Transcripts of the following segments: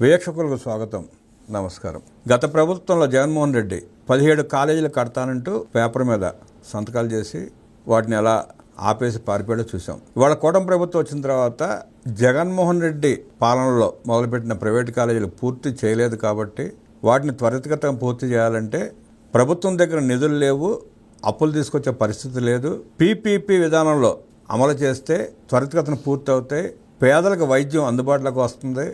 వీక్షకులకు స్వాగతం. నమస్కారం. గత ప్రభుత్వంలో జగన్మోహన్ రెడ్డి పదిహేడు కాలేజీలు కడతానంటూ పేపర్ మీద సంతకాలు చేసి వాటిని ఎలా ఆపేసి పారిపోయాడో చూసాం ఇవాళ కూటమి ప్రభుత్వం వచ్చిన తర్వాత జగన్మోహన్ రెడ్డి పాలనలో మొదలుపెట్టిన ప్రైవేట్ కాలేజీలు పూర్తి చేయలేదు కాబట్టి వాటిని త్వరితగతం పూర్తి చేయాలంటే ప్రభుత్వం దగ్గర నిధులు లేవు అప్పులు తీసుకొచ్చే పరిస్థితి లేదు. పీపీపీ విధానంలో అమలు చేస్తే త్వరితగతన పూర్తి అవుతాయి పేదలకు వైద్యం అందుబాటులోకి వస్తుంది.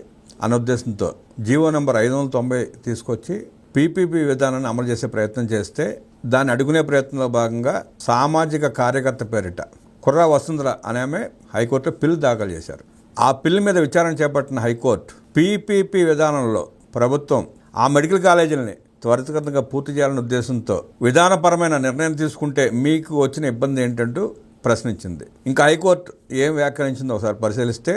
అనుద్దేశంతో జీవో నెంబర్ ఐదు వందల తొంభై తీసుకొచ్చి పీపీపీ విధానాన్ని అమలు చేసే ప్రయత్నం చేస్తే దాన్ని అడుగునే ప్రయత్నంలో భాగంగా సామాజిక కార్యకర్త పేరిట కుర్రా వసుంధర అనే ఆమె హైకోర్టులో పిల్లు దాఖలు చేశారు. ఆ పిల్లు మీద విచారణ చేపట్టిన హైకోర్టు పీపీపీ విధానంలో ప్రభుత్వం ఆ మెడికల్ కాలేజీలని త్వరితగతంగా పూర్తి చేయాలనే ఉద్దేశంతో విధానపరమైన నిర్ణయం తీసుకుంటే మీకు వచ్చిన ఇబ్బంది ఏంటంటూ ప్రశ్నించింది. ఇంకా హైకోర్టు ఏం వ్యాఖ్యానించిందో ఒకసారి పరిశీలిస్తే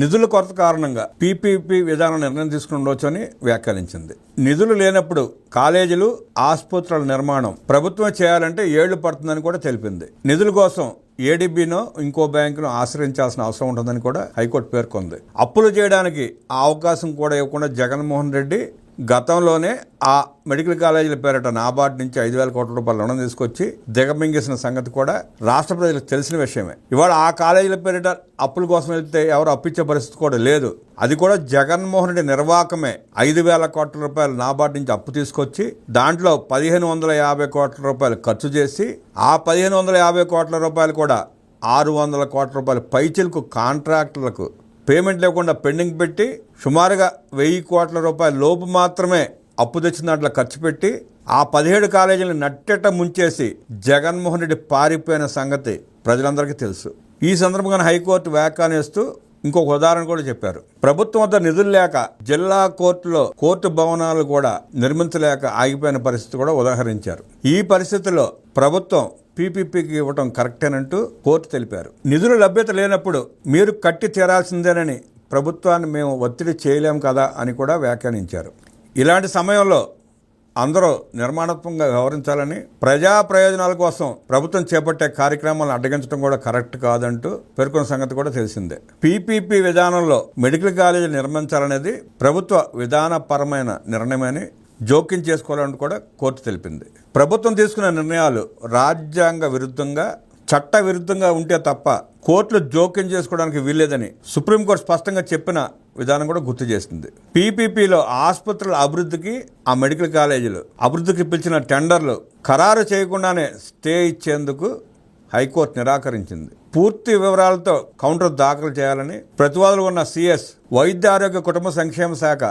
నిధుల కొరత కారణంగా పీపీపీ విధానం నిర్ణయం తీసుకుని అని వ్యాఖ్యానించింది. నిధులు లేనప్పుడు కాలేజీలు ఆసుపత్రుల నిర్మాణం ప్రభుత్వం చేయాలంటే ఏళ్ళు పడుతుందని కూడా తెలిపింది. నిధుల కోసం ఏడీబీనో ఇంకో బ్యాంకును ఆశ్రయించాల్సిన అవసరం ఉంటుందని కూడా హైకోర్టు పేర్కొంది. అప్పులు చేయడానికి ఆ అవకాశం కూడా ఇవ్వకుండా జగన్మోహన్ రెడ్డి గతంలోనే ఆ మెడికల్ కాలేజీల పేరిట నాబార్డ్ నుంచి ఐదు వేల కోట్ల రూపాయల రుణం తీసుకొచ్చి దిగమింగేసిన సంగతి కూడా రాష్ట్ర ప్రజలకు తెలిసిన విషయమే. ఇవాళ ఆ కాలేజీల పేరిట అప్పుల కోసం వెళ్తే ఎవరు అప్పిచ్చే పరిస్థితి కూడా లేదు. అది కూడా జగన్మోహన్ రెడ్డి నిర్వాహకమే ఐదు వేల కోట్ల రూపాయలు నాబార్డ్ నుంచి అప్పు తీసుకొచ్చి దాంట్లో పదిహేను వందల యాభై కోట్ల రూపాయలు ఖర్చు చేసి ఆ పదిహేను వందల యాభై కోట్ల రూపాయలు కూడా ఆరు వందల కోట్ల రూపాయల పైచిలకు కాంట్రాక్టర్లకు పేమెంట్ లేకుండా పెండింగ్ పెట్టి సుమారుగా వెయ్యి కోట్ల రూపాయల లోపు మాత్రమే అప్పు తెచ్చిన దాంట్లో ఖర్చు పెట్టి ఆ పదిహేడు కాలేజీలను నట్టెట ముంచేసి జగన్మోహన్ రెడ్డి పారిపోయిన సంగతి ప్రజలందరికీ తెలుసు. ఈ సందర్భంగా హైకోర్టు వ్యాఖ్యానిస్తూ ఇంకొక ఉదాహరణ కూడా చెప్పారు. ప్రభుత్వం వద్ద నిధులు లేక జిల్లా కోర్టులో కోర్టు భవనాలు కూడా నిర్మించలేక ఆగిపోయిన పరిస్థితి కూడా ఉదాహరించారు. ఈ పరిస్థితిలో ప్రభుత్వం పీపీపీకి ఇవ్వటం కరెక్టేనంటూ కోర్టు తెలిపారు. నిధుల లభ్యత లేనప్పుడు మీరు కట్టి తీరాల్సిందేనని ప్రభుత్వాన్ని మేము ఒత్తిడి చేయలేం కదా అని కూడా వ్యాఖ్యానించారు. ఇలాంటి సమయంలో అందరూ నిర్మాణాత్మకంగా వ్యవహరించాలని ప్రజా ప్రయోజనాల కోసం ప్రభుత్వం చేపట్టే కార్యక్రమాలను అడ్డగించడం కూడా కరెక్ట్ కాదంటూ పేర్కొన్న సంగతి కూడా తెలిసిందే. పీపీపీ విధానంలో మెడికల్ కాలేజీ నిర్మించాలనేది ప్రభుత్వ విధానపరమైన నిర్ణయమని జోక్యం చేసుకోవాలని కూడా కోర్టు తెలిపింది. ప్రభుత్వం తీసుకున్న నిర్ణయాలు రాజ్యాంగ విరుద్ధంగా చట్ట విరుద్ధంగా ఉంటే తప్ప కోర్టులు జోక్యం చేసుకోవడానికి వీల్లేదని సుప్రీంకోర్టు స్పష్టంగా చెప్పిన విధానం కూడా గుర్తు చేస్తుంది పీపీపీలో ఆసుపత్రుల అభివృద్ధికి ఆ మెడికల్ కాలేజీలు అభివృద్ధికి పిలిచిన టెండర్లు ఖరారు చేయకుండానే స్టే ఇచ్చేందుకు హైకోర్టు నిరాకరించింది. పూర్తి వివరాలతో కౌంటర్ దాఖలు చేయాలని ప్రతివాదులు ఉన్న సిఎస్ వైద్య ఆరోగ్య కుటుంబ సంక్షేమ శాఖ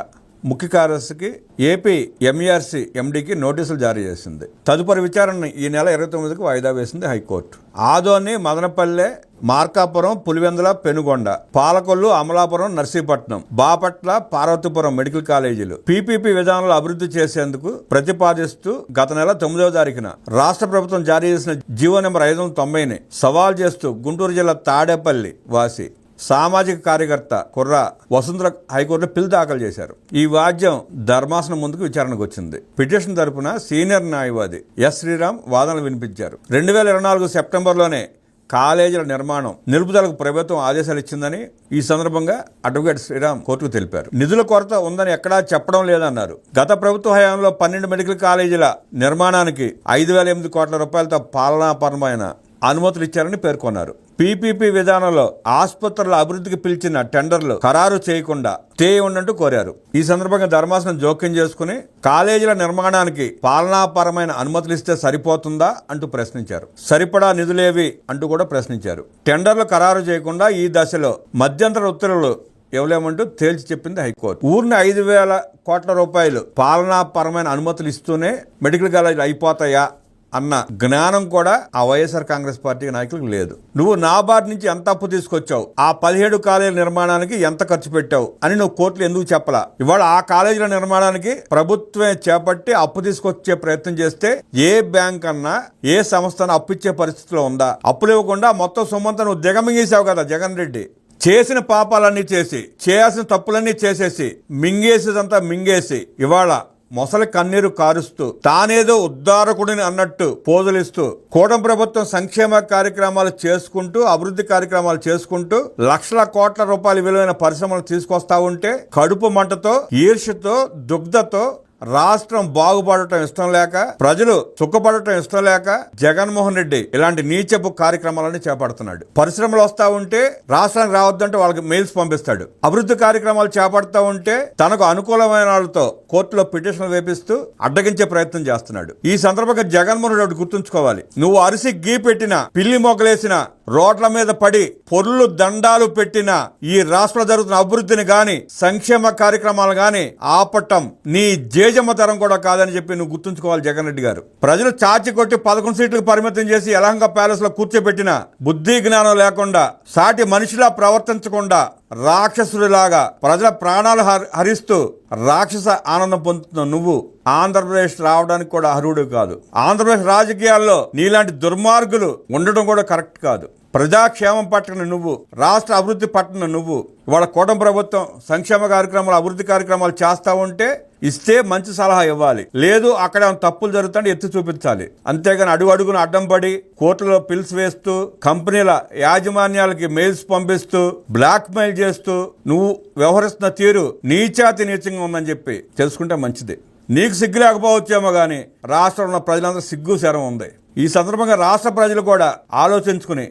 ముఖ్య కార్యదర్శికి ఏపీ ఎంఈఆర్సీ ఎండీకి నోటీసులు జారీ చేసింది. తదుపరి విచారణ ఈ నెల ఇరవై తొమ్మిదికి వాయిదా వేసింది high court. Adoni Madanapalle Markapuram Pulivendula Penukonda Palakollu Amalapuram Narsipatnam Bapatla Parvathipuram medical కాలేజీలు పీపీపీ విధానంలో అభివృద్ధి చేసేందుకు ప్రతిపాదిస్తూ గత నెల తొమ్మిదవ తారీఖున రాష్ట్ర ప్రభుత్వం జారీ చేసిన జీవో నెంబర్ ఐదు వందల తొంభైని సవాల్ చేస్తూ గుంటూరు జిల్లా తాడేపల్లి వాసి సామాజిక కార్యకర్త కుర్ర వసుంధర హైకోర్టులో పిల్ దాఖలు చేశారు. ఈ వాద్యం ధర్మాసనం ముందుకు విచారణకు వచ్చింది. పిటిషన్ తరపున సీనియర్ న్యాయవాది ఎస్ శ్రీరామ్ వాదనలు వినిపించారు. రెండు వేల ఇరవై నాలుగు సెప్టెంబర్లోనే కాలేజీల నిర్మాణం నిలుపుదలకు ప్రభుత్వం ఆదేశాలు ఇచ్చిందని ఈ సందర్భంగా అడ్వకేట్ శ్రీరామ్ కోర్టుకు తెలిపారు. నిధుల కొరత ఉందని ఎక్కడా చెప్పడం లేదన్నారు. గత ప్రభుత్వ హయాంలో పన్నెండు మెడికల్ కాలేజీల నిర్మాణానికి ఐదు వేల ఎనిమిది కోట్ల రూపాయలతో పాలనాపరమైన అనుమతులు ఇచ్చారని పేర్కొన్నారు. పీపీపీ విధానంలో ఆసుపత్రుల అభివృద్ధికి పిలిచిన టెండర్లు ఖరారు చేయకుండా స్టే ఉన్నట్టు కోరారు. ఈ సందర్భంగా ధర్మాసనం జోక్యం చేసుకుని కాలేజీల నిర్మాణానికి పాలనాపరమైన అనుమతులు ఇస్తే సరిపోతుందా అంటూ ప్రశ్నించారు. సరిపడా నిధులేవి అంటూ కూడా ప్రశ్నించారు. టెండర్లు ఖరారు చేయకుండా ఈ దశలో మధ్యంతర ఉత్తర్వులు ఇవ్వలేమంటూ తేల్చి చెప్పింది హైకోర్టు. ఊరిని ఐదు వేల కోట్ల రూపాయలు పాలనాపరమైన అనుమతులు ఇస్తూనే మెడికల్ కాలేజీలు అయిపోతాయా? అన్న జ్ఞానం కూడా ఆ వైఎస్ఆర్ కాంగ్రెస్ పార్టీ నాయకులకు లేదు. నువ్వు నాబార్డ్ నుంచి ఎంత అప్పు తీసుకొచ్చావు? ఆ పదిహేడు కాలేజీల నిర్మాణానికి ఎంత ఖర్చు పెట్టావు? అని నువ్వు కోర్టులు ఎందుకు చెప్పలా? ఇవాళ ఆ కాలేజీల నిర్మాణానికి ప్రభుత్వమే చేపట్టి అప్పు తీసుకొచ్చే ప్రయత్నం చేస్తే ఏ బ్యాంక్ అన్నా ఏ సంస్థ అప్పు ఇచ్చే పరిస్థితిలో ఉందా? అప్పులు ఇవ్వకుండా మొత్తం సొమ్మంతా నువ్వు దిగమింగేసావు కదా జగన్ రెడ్డి. చేసిన పాపాలన్నీ చేసి చేయాల్సిన తప్పులన్నీ చేసేసి మింగేసేదంతా మింగేసి ఇవాళ మొసలి కన్నీరు కారుస్తూ తానేదో ఉద్దారకుడిని అన్నట్టు పోజులిస్తూ కూటమి ప్రభుత్వం సంక్షేమ కార్యక్రమాలు చేసుకుంటూ అభివృద్ధి కార్యక్రమాలు చేసుకుంటూ లక్షల కోట్ల రూపాయల విలువైన పరిశ్రమలు తీసుకొస్తా ఉంటే కడుపు మంటతో ఈర్ష్యతో దుగ్ధతో రాష్ట్రం బాగుపడటం ఇష్టం లేక ప్రజలు సుఖపడటం ఇష్టం లేక జగన్మోహన్ రెడ్డి ఇలాంటి నీచపు కార్యక్రమాలని చేపడుతున్నాడు. పరిశ్రమలు వస్తా ఉంటే రాష్ట్రానికి రావద్దంటే వాళ్ళకి మెయిల్స్ పంపిస్తాడు. అభివృద్ధి కార్యక్రమాలు చేపడతా ఉంటే తనకు అనుకూలమైన వాళ్ళతో కోర్టులో పిటిషన్లు వేపిస్తూ అడ్డగించే ప్రయత్నం చేస్తున్నాడు. ఈ సందర్భంగా జగన్మోహన్ రెడ్డి గుర్తుంచుకోవాలి. నువ్వు అరిసి గీ పెట్టిన పిల్లి మొగలేసిన రోడ్ల మీద పడి పొర్లు దండాలు పెట్టిన ఈ రాష్ట్రంలో జరుగుతున్న అభివృద్ధిని గాని సంక్షేమ కార్యక్రమాలు గాని ఆపటం నీ జేజమ్మ తరం కూడా కాదని చెప్పి నువ్వు గుర్తుంచుకోవాలి జగన్ రెడ్డి గారు. ప్రజలు చాచి కొట్టి పదకొండు సీట్లకు పరిమితం చేసి యలహంక ప్యాలెస్లో కూర్చోబెట్టిన బుద్ధి జ్ఞానం లేకుండా సాటి మనిషిలా ప్రవర్తించకుండా రాక్షసుడిలాగా ప్రజల ప్రాణాలు హరి- హరిస్తూ రాక్షస ఆనందం పొందుతున్న నువ్వు ఆంధ్రప్రదేశ్ రావడానికి కూడా అర్హుడు కాదు. ఆంధ్రప్రదేశ్ రాజకీయాల్లో నీలాంటి దుర్మార్గులు ఉండడం కూడా కరెక్ట్ కాదు. ప్రజాక్షేమం పట్టిన నువ్వు రాష్ట్ర అభివృద్ధి పట్టిన నువ్వు ఇవాళ కూటమి ప్రభుత్వం సంక్షేమ కార్యక్రమాలు అభివృద్ధి కార్యక్రమాలు చేస్తా ఉంటే ఇస్తే మంచి సలహా ఇవ్వాలి. లేదు అక్కడ తప్పులు జరుగుతుంటే ఎత్తి చూపించాలి. అంతేగాని అడుగు అడుగున అడ్డం పడి కోర్టులో పిల్స్ వేస్తూ కంపెనీల యాజమాన్యాలకి మెయిల్స్ పంపిస్తూ బ్లాక్ మెయిల్ చేస్తూ నువ్వు వ్యవహరిస్తున్న తీరు నీచాతి నీచంగా ఉందని చెప్పి తెలుసుకుంటే మంచిది. నీకు సిగ్గు లేకపోవచ్చేమో కానీ రాష్ట్రంలో ఉన్న ప్రజలందరూ సిగ్గు శరం ఉంది. ఈ సందర్భంగా రాష్ట్ర ప్రజలు కూడా ఆలోచించుకుని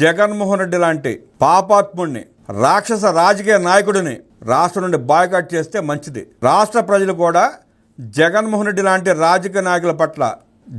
జగన్మోహన్ రెడ్డి లాంటి పాపాత్ముడిని రాక్షస రాజకీయ నాయకుడిని రాష్ట్రం నుండి బాయ్కాట్ చేస్తే మంచిది. రాష్ట్ర ప్రజలు కూడా జగన్మోహన్ రెడ్డి లాంటి రాజకీయ నాయకుల పట్ల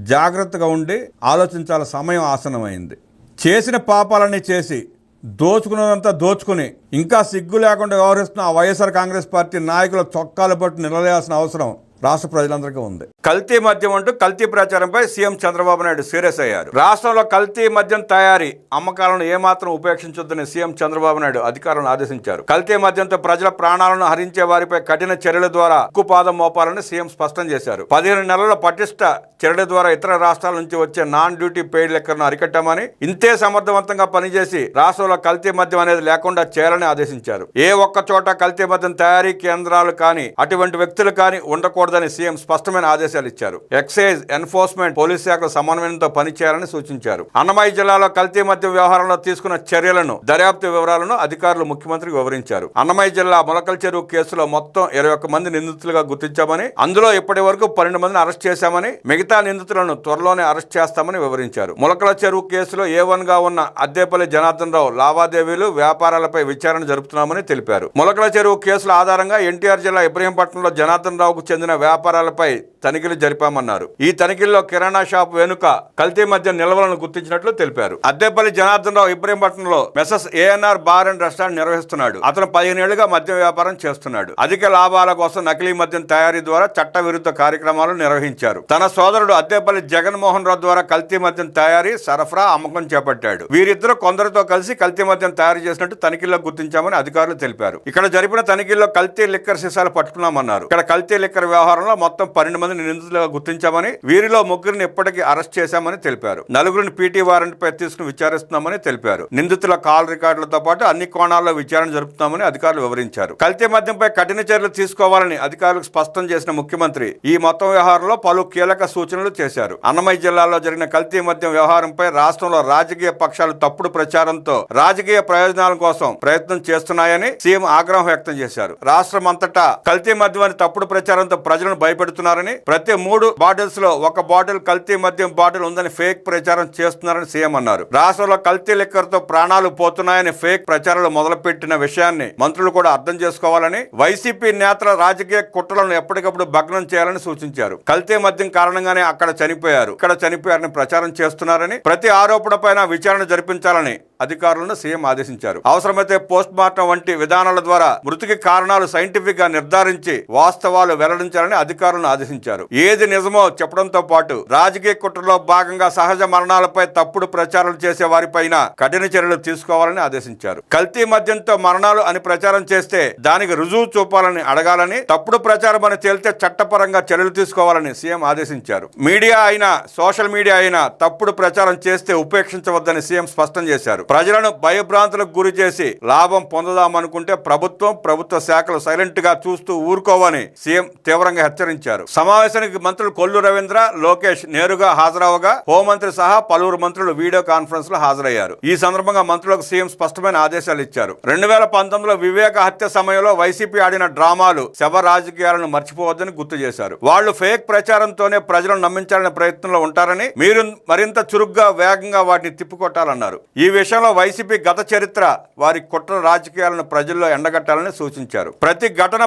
జాగ్రత్తగా ఉండి ఆలోచించాల సమయం ఆసనమైంది చేసిన పాపాలన్నీ చేసి దోచుకున్నదంతా దోచుకుని ఇంకా సిగ్గు లేకుండా వ్యవహరిస్తున్న వైఎస్ఆర్ కాంగ్రెస్ పార్టీ నాయకుల చొక్కాలు పట్టు నిలలేయాల్సిన అవసరం రాష్ట్ర ప్రజలందరికీ ఉంది. కల్తీ మద్యం అంటూ కల్తీ ప్రచారంపై సీఎం చంద్రబాబు నాయుడు సీరియస్ అయ్యారు. రాష్ట్రంలో కల్తీ మద్యం తయారీ అమ్మకాలను ఏమాత్రం ఉపేక్షించొద్దని సీఎం చంద్రబాబు నాయుడు అధికారులను ఆదేశించారు. కల్తీ మద్యంతో ప్రజల ప్రాణాలను హరించే వారిపై కఠిన చర్యల ద్వారా ఉక్కుపాదం మోపాలని సీఎం స్పష్టం చేశారు. పదిహేను నెలల పటిష్ట చర్యల ద్వారా ఇతర రాష్ట్రాల నుంచి వచ్చే నాన్ డ్యూటీ పెయిడ్ లెక్కలను అరికట్టామని ఇంతే సమర్థవంతంగా పనిచేసి రాష్ట్రంలో కల్తీ మద్యం అనేది లేకుండా చేయాలని ఆదేశించారు. ఏ ఒక్క చోట కల్తీ మద్యం తయారీ కేంద్రాలు కానీ అటువంటి వ్యక్తులు కానీ ఉండకూడదని సీఎం స్పష్టమైన ఆదేశాలు ఇచ్చారు. ఎక్సైజ్ ఎన్ఫోర్స్మెంట్ పోలీస్ శాఖ సమన్వయంతో పనిచేయాలని సూచించారు. అన్నమయ్య జిల్లాలో కల్తీ మద్యం వ్యవహారంలో తీసుకున్న చర్యలను దర్యాప్తు వివరాలను అధికారులు ముఖ్యమంత్రికి వివరించారు. అన్నమయ్య జిల్లా మొలకల్ చెరువు కేసులో మొత్తం ఇరవై ఒక్క మంది నిందితులుగా గుర్తించామని అందులో ఇప్పటి వరకు పన్నెండు మందిని అరెస్ట్ చేశామని మిగతా నిందితులను త్వరలోనే అరెస్ట్ చేస్తామని వివరించారు. మొలకల చెరువు కేసులో ఏ వన్గా ఉన్న అద్దేపల్లి జనార్దన్ రావు లావాదేవీలు వ్యాపారాలపై విచారణ జరుపుతున్నామని తెలిపారు. మొలకల చెరువు కేసుల ఆధారంగా ఎన్టీఆర్ జిల్లా ఇబ్రహీంపట్నంలో జనార్దన్ రావుకు చెందిన వ్యాపారాలపై తనిఖీలు జరిపామన్నారు. ఈ తనిఖీల్లో కిరాణా షాప్ వెనుక కల్తీ మద్యం నిల్వలను గుర్తించినట్లు తెలిపారు. Addepalli Janardhan Rao ఇబ్రహీంపట్నంలో messrs ANR bar and restaurant నిర్వహిస్తున్నాడు. అతను పదిహేనేళ్ళుగా మద్యం వ్యాపారం చేస్తున్నాడు. అధిక లాభాల కోసం నకిలీ మద్యం తయారీ ద్వారా చట్ట విరుద్ధ కార్యక్రమాలు నిర్వహించారు. తన సోదరుడు అద్దేపల్లి జగన్మోహన్ రావు ద్వారా కల్తీ మద్యం తయారీ సరఫరా అమ్మకం చేపట్టాడు. వీరిద్దరు కొందరితో కలిసి కల్తీ మద్యం తయారు చేసినట్టు తనిఖీల్లో గుర్తించామని అధికారులు తెలిపారు. ఇక్కడ జరిపిన తనిఖీల్లో కల్తీ లిక్కర్ సీసాలు పట్టుకున్నామన్నారు. ఇక్కడ కల్తీ లిక్కర్ వ్యవహారంలో మొత్తం పన్నెండు మందిని నిందితులుగా గుర్తించామని వీరిలో ముగ్గురిని ఇప్పటికీ అరెస్ట్ చేశామని తెలిపారు. నలుగురిని పీటీ వారెంట్ పై తీసుకుని విచారిస్తున్నామని తెలిపారు. నిందితుల కాల్ రికార్డులతో పాటు అన్ని కోణాల్లో విచారణ జరుపుతున్నామని అధికారులు వివరించారు. కల్తీ మద్యంపై కఠిన చర్యలు తీసుకోవాలని అధికారులకు స్పష్టం చేసిన ముఖ్యమంత్రి ఈ మొత్తం వ్యవహారంలో పలు కీలక సూచనలు చేశారు. అన్నమయ్య జిల్లాలో జరిగిన కల్తీ మద్యం వ్యవహారంపై రాష్ట్రంలో రాజకీయ పక్షాలు తప్పుడు ప్రచారంతో రాజకీయ ప్రయోజనాల కోసం ప్రయత్నం చేస్తున్నాయని సీఎం ఆగ్రహం వ్యక్తం చేశారు. రాష్ట్రం అంతటా కల్తీ మద్యం అని తప్పుడు ప్రచారంతో ప్రజలను భయపెడుతున్నారని ప్రతి మూడు బాటిల్స్లో ఒక బాటిల్ కల్తీ మద్యం బాటిల్ ఉందని ఫేక్ ప్రచారం చేస్తున్నారని సీఎం అన్నారు. రాష్ట్రంలో కల్తీ లిక్కర్తో ప్రాణాలు పోతున్నాయని ఫేక్ ప్రచారాలు మొదలుపెట్టిన విషయాన్ని మంత్రులు కూడా అర్థం చేసుకోవాలని వైసీపీ నేతల రాజకీయ కుట్రలను ఎప్పటికప్పుడు భగ్నం చేయాలని సూచించారు. కల్తీ మద్యం కారణంగానే అక్కడ చనిపోయారు. ఇక్కడ చనిపోయారని ప్రచారం చేస్తున్నారని ప్రతి ఆరోపణ విచారణ జరిపించాలని అధికారులను సీఎం ఆదేశించారు. అవసరమైతే పోస్ట్ మార్టం వంటి విధానాల ద్వారా మృతికి కారణాలు సైంటిఫిక్గా నిర్ధారించి వాస్తవాలు వెల్లడించాలని అధికారులను ఆదేశించారు. ఏది నిజమో చెప్పడంతో పాటు రాజకీయ కుట్రలో భాగంగా సహజ మరణాలపై తప్పుడు ప్రచారం చేసే వారిపైన కఠిన చర్యలు తీసుకోవాలని ఆదేశించారు. కల్తీ మద్యంతో మరణాలు అని ప్రచారం చేస్తే దానికి రుజువు చూపాలని అడగాలని తప్పుడు ప్రచారం అని తేలితే చట్టపరంగా చర్యలు తీసుకోవాలని సీఎం ఆదేశించారు. మీడియా అయినా సోషల్ మీడియా అయినా తప్పుడు ప్రచారం చేస్తే ఉపేక్షించవద్దని సీఎం స్పష్టం చేశారు. ప్రజలను భయభ్రాంతులకు గురి చేసి లాభం పొందదామనుకుంటే ప్రభుత్వం ప్రభుత్వ శాఖలు సైలెంట్గా చూస్తూ ఊరుకోవని సీఎం తీవ్రంగా హెచ్చరించారు. సమావేశానికి మంత్రులు కొల్లు రవీంద్ర లోకేష్ నేరుగా హాజరవగా హోంమంత్రి సహా పలువురు మంత్రులు వీడియో కాన్ఫరెన్స్లో హాజరయ్యారు. ఈ సందర్భంగా మంత్రులకు సీఎం స్పష్టమైన ఆదేశాలు ఇచ్చారు. రెండు వేల పంతొమ్మిదిలో వివేక హత్య సమయంలో వైసీపీ ఆడిన డ్రామాలు శవ రాజకీయాలను మర్చిపోవద్దని గుర్తు చేశారు. వాళ్ళు ఫేక్ ప్రచారంతోనే ప్రజలను నమ్మించాలనే ప్రయత్నంలో ఉంటారని మీరు మరింత చురుగ్గా వేగంగా వాటిని తిప్పికొట్టాలన్నారు. ఈ విషయం విషయంలో వైసీపీ గత చరిత్ర వారి కుట్ర రాజకీయాలను ప్రజల్లో ఎండగట్టాలని సూచించారు. ప్రతి ఘటన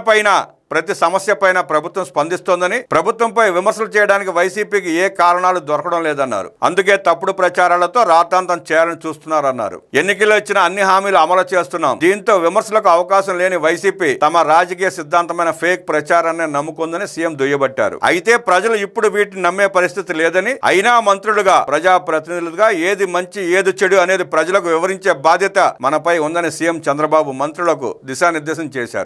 ప్రతి సమస్య పైన ప్రభుత్వం స్పందిస్తోందని ప్రభుత్వంపై విమర్శలు చేయడానికి వైసీపీకి ఏ కారణాలు దొరకడం లేదన్నారు. అందుకే తప్పుడు ప్రచారాలతో రాతాంతం చేయాలని చూస్తున్నారన్నారు. ఎన్నికల్లో ఇచ్చిన అన్ని హామీలు అమలు చేస్తున్నాం. దీంతో విమర్శలకు అవకాశం లేని వైసీపీ తమ రాజకీయ సిద్ధాంతమైన ఫేక్ ప్రచారాన్ని నమ్ముకుందని సీఎం దుయ్యబట్టారు. అయితే ప్రజలు ఇప్పుడు వీటిని నమ్మే పరిస్థితి లేదని అయినా మంత్రులుగా ప్రజా ప్రతినిధులుగా ఏది మంచి ఏది చెడు అనేది ప్రజలకు వివరించే బాధ్యత మనపై ఉందని సీఎం చంద్రబాబు మంత్రులకు దిశానిర్దేశం చేశారు.